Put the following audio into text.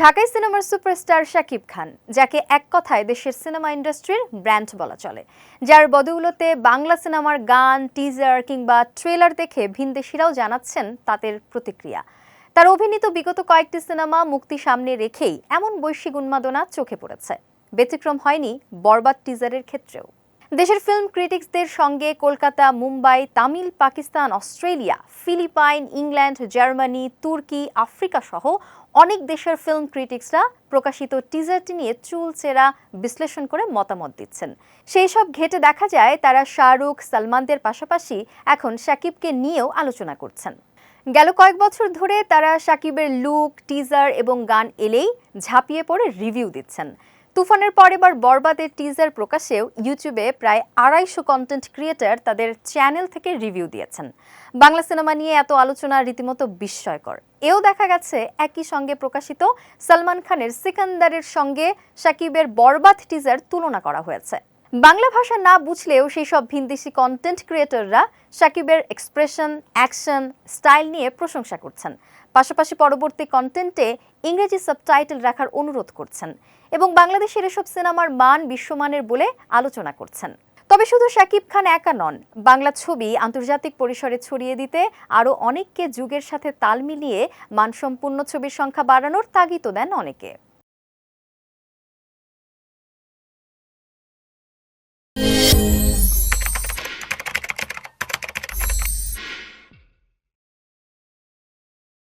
ঢাকাই সিনেমার সুপারস্টার শাকিব খান, যাকে এক কথায় দেশের সিনেমা ইন্ডাস্ট্রির ব্র্যান্ড বলা চলে। যার বদৌলতে বাংলা সিনেমার গান টিজার কিংবা ট্রেলার দেখে ভিনদেশিরাও জানাচ্ছেন তাদের প্রতিক্রিয়া। তার অভিনীত বিগত কয়েকটি সিনেমা মুক্তি সামনে রেখেই এমন বৈশ্বিক উন্মাদনা চোখে পড়েছে। ব্যতিক্রম হয়নি বরবাদ টিজারের ক্ষেত্রেও। দেশের ফিল্ম ক্রিটিক্সদের সঙ্গে Kolkata, Mumbai, Tamil, Pakistan, Australia, Philippine, England, Germany, তুর্কি, আফ্রিকা সহ অনেক দেশের ফিল্ম ক্রিটিক্সরা প্রকাশিত টিজারটি নিয়ে চুলচেরা বিশ্লেষণ করে মতামত দিচ্ছেন। সেই সব ঘেটে দেখা যায় তারা শাহরুখ, সালমানদের পাশাপাশি এখন শাকিবকে নিয়েও আলোচনা করছেন। গেল কয়েক বছর ধরে তারা শাকিবের লুক টিজার এবং গান এলেই ঝাঁপিয়ে পড়ে রিভিউ দিচ্ছেন। তুফানের পর এবার বরবাদের টিজার প্রকাশেও ইউটিউবে প্রায় আড়াইশো কন্টেন্ট ক্রিয়েটার তাদের চ্যানেল থেকে রিভিউ দিয়েছেন। বাংলা সিনেমা নিয়ে এত আলোচনা রীতিমতো বিস্ময়কর। এও দেখা গেছে একই সঙ্গে প্রকাশিত সালমান খানের সিকান্দারের সঙ্গে সাকিবের বরবাদ টিজার তুলনা করা হয়েছে। বাংলা ভাষা না বুঝলেও সেই সব ভিনদেশি কন্টেন্ট ক্রিয়েটররা সাকিবের এক্সপ্রেশন অ্যাকশন স্টাইল নিয়ে প্রশংসা করছেন। পাশাপাশি পরবর্তী কন্টেন্টে ইংরেজি সাবটাইটেল রাখার অনুরোধ করছেন এবং বাংলাদেশের এসব সিনেমার মান বিশ্বমানের বলে আলোচনা করছেন। তবে শুধু শাকিব খান একা নন, বাংলা ছবি আন্তর্জাতিক পরিসরে ছড়িয়ে দিতে আরও অনেককে যুগের সাথে তাল মিলিয়ে মানসম্পন্ন ছবির সংখ্যা বাড়ানোর তাগিদও দেন অনেকে।